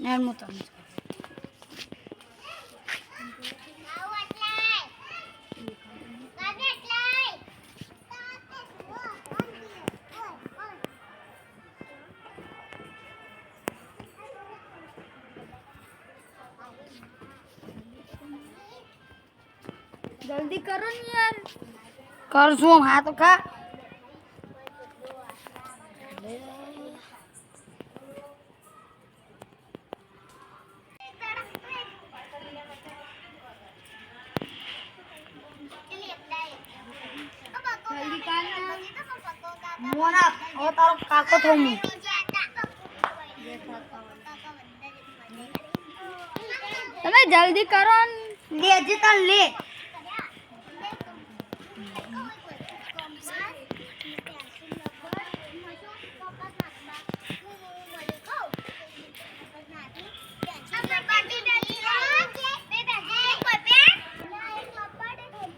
ને હું તમને જલ્દી કરો ને યાર કરશું હા તો ખા જલ્દી કર ને મોના હવે તારો કાકો હું. તમે જલ્દી કરો લે જે તાર લે.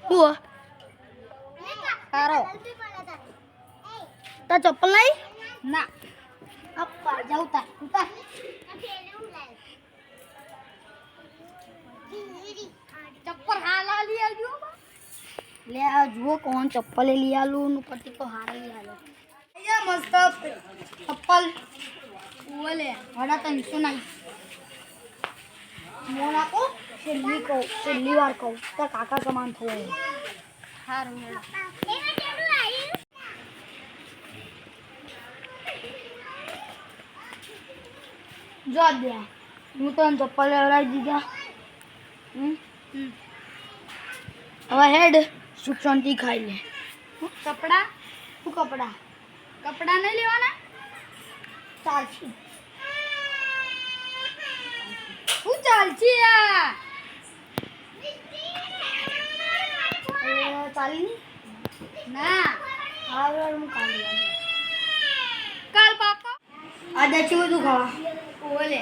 હું ના અપ્પા જાઉં તાર ઉતાર ચપ્પલ હાલ હાલી આવજો લે આ જુઓ કોણ ચપ્પલ એ લઈ આલું નું પછી તો હારે લઈ આલો અહીંયા મસ્ત ચપ્પલ ઓલે વડા ત્રણસો નાઈ મોં નાખો છેલ્લી કહું છેલ્લી વાર કહું તાર કાકા સમાન થવું સારું હેડો જો દે. હું તો ચપ્પલ લેવડાવી દીધા. હમ? હવે હેડ સુખ શાંતિ ખાઈ લે. કપડા? શું કપડા? કપડા નહીં લેવાના? ચાલશે. શું ચાલશે ચાલી ના? હા હું કાલ કાલ પાપા આજે છે બધું ખાવા. ઓલે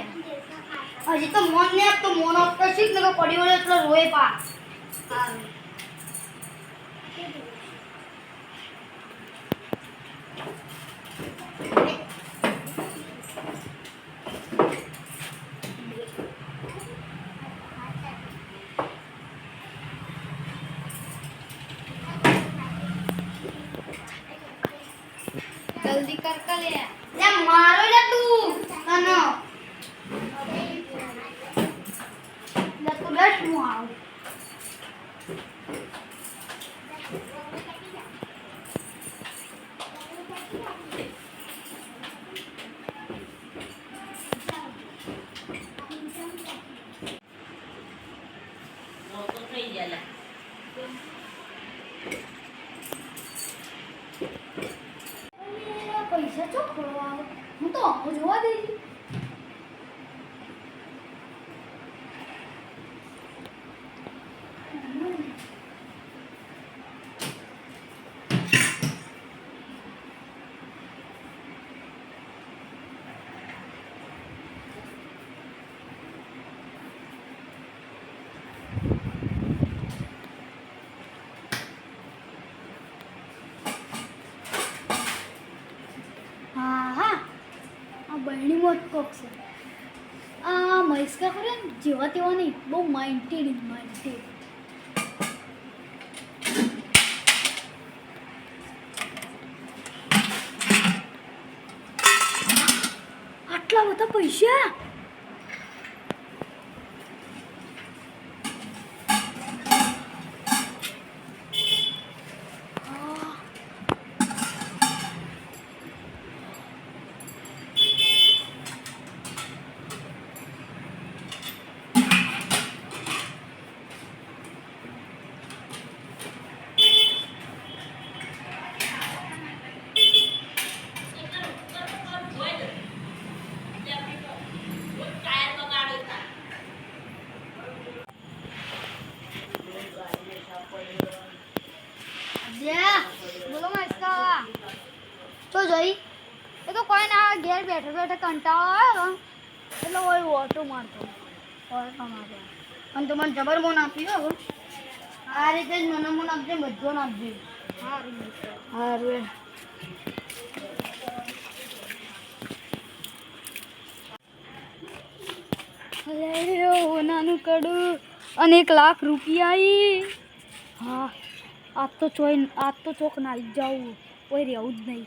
હજી તો મોન ને તો મોન આપતો શીખ ને પડી વળે એટલે રોય પા જલ્દી કર કર લે લે મારો લે તું. તને. બેસ હું આવું. પૈસા ચો ખોળવા હું તો જોવા દઈ હા હા જ કોક છે. આ મહેશકા ખરે જેવા તેવા નહીં, બહુ માઇન્ટેડ માઇન્ટેડ આટલા બધા પૈસા આ યા બોલો મહેશકા તો જઈ. એ તો કોઈ ના ઘેર બેઠો બેઠો કંટાળો આવ્યો એટલે હોય ઓટો મારતો. ઓટો મારતો અને તો મને જબર મોન આપ્યો આ રીતે જ મને મોન આપજે બધો નાખજે સારું હોનાનું કડું. અને એક લાખ રૂપિયા હા આજ તો ચોઈ આજ તો ચોક નાઈ જાવું કોઈ રહેવું જ નહીં.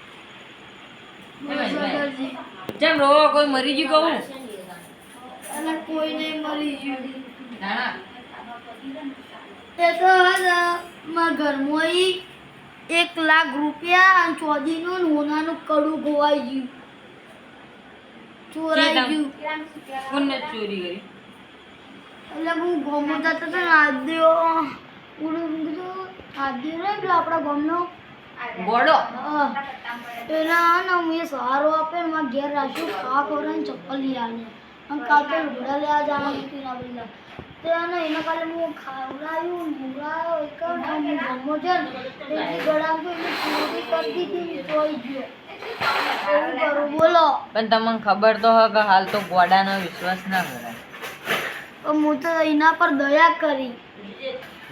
ચમ રો કોઈ મરી ગયું કહું? અને કોઈ નહીં મરી ગયું. નાના એ તો મારા ઘરમાં એક લાખ રૂપિયા અને ચોદીનું હોનાનું કડું ગોવાઈ ગયું. ચોરાઈ ગયું. કોને ચોરી કરી? એટલે હું ગમો જતો હતો ને આદ્યો કીધું આદ્યો ને પેલો આપણા ગામનો હા. એના હું એ સહારો આપે ને મારા ઘેર રાખ્યું ખા ખવડાવીને ચપ્પલ લઈ આવે અને કાલ તો લુગડા લેવા જવાના મૂકીને આવેલા તે અને એના કારણે હું ખવડાવ્યું મુગાયો એક જ છે ને ગળામાં એની કરી દીધી ને ગયો. બોલો. પણ તમને ખબર તો હવે કે હાલ તો ગોડાનો વિશ્વાસ ના કરાય પણ હું તો એના પર દયા કરી.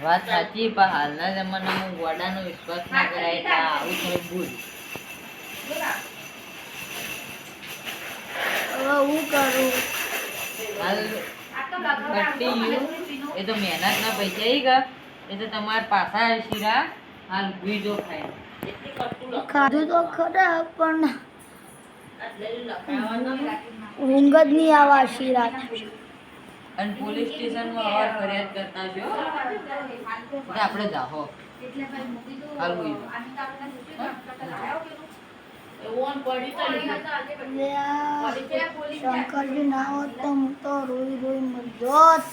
વાત સાચી પણ હાલના જમાનામાં ગોડાનો વિશ્વાસ ના કરાય આ આવું થોડું ભૂલ. હું કરું? હાલ કટી ગયું એ તો મહેનતના પૈસા આવી ગયા એ તો તમારા પાછા શીરા હાલ બીજો ખાય. ખાધું તો ખરા પણ ઊંઘ જ નહીં આવા રાત. અને પોલીસ સ્ટેશનમાં અવાર ફરિયાદ કરતા છો? આપણે જાહો હાલ હું એટલે આ શંકરજી ના હોત તો હું તો રોઈ રોઈ મરી જોત